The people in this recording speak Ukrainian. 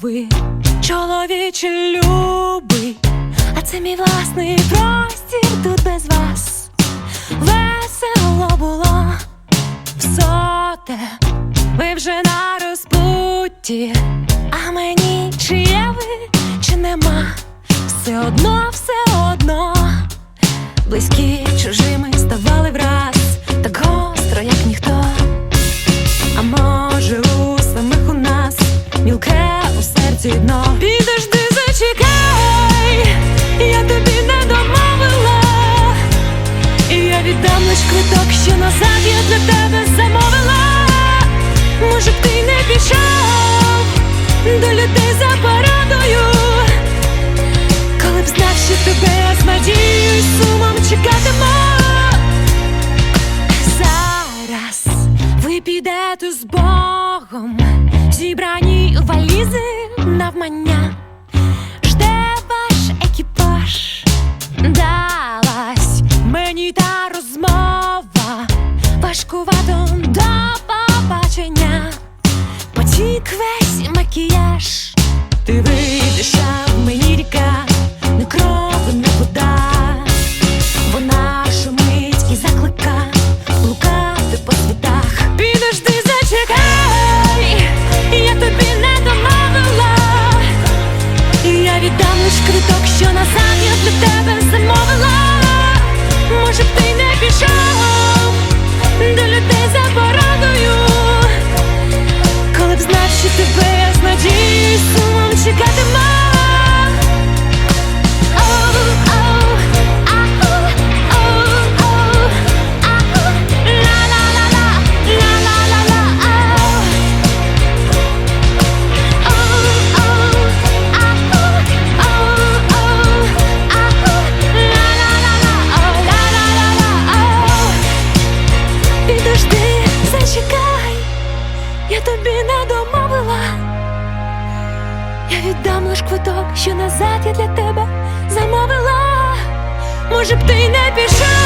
ви, чоловічі любий, а це мій власний простір тут без вас. Весело було все те, ви вже на розпутті, а мені чи є ви, чи нема, все одно, все одно близькі. Серці дно Підожди, зачекай, я тобі не домовила. І я віддам лиш квиток, що назад я для тебе замовила. Може б ти не пішов до людей за порадою? Коли б знав, що тебе з надією і сумом чекатиму. Зараз ви підете з Богом, зібрані валізи навмання, жде ваш екіпаж, далась мені та розмова, важкувато до побачення, потік весь макіяж, ти вийдеш, а в мені ріка, не кров, тобі не домовила. Я віддам лиш квиток, що назад я для тебе замовила. Може б ти не пішов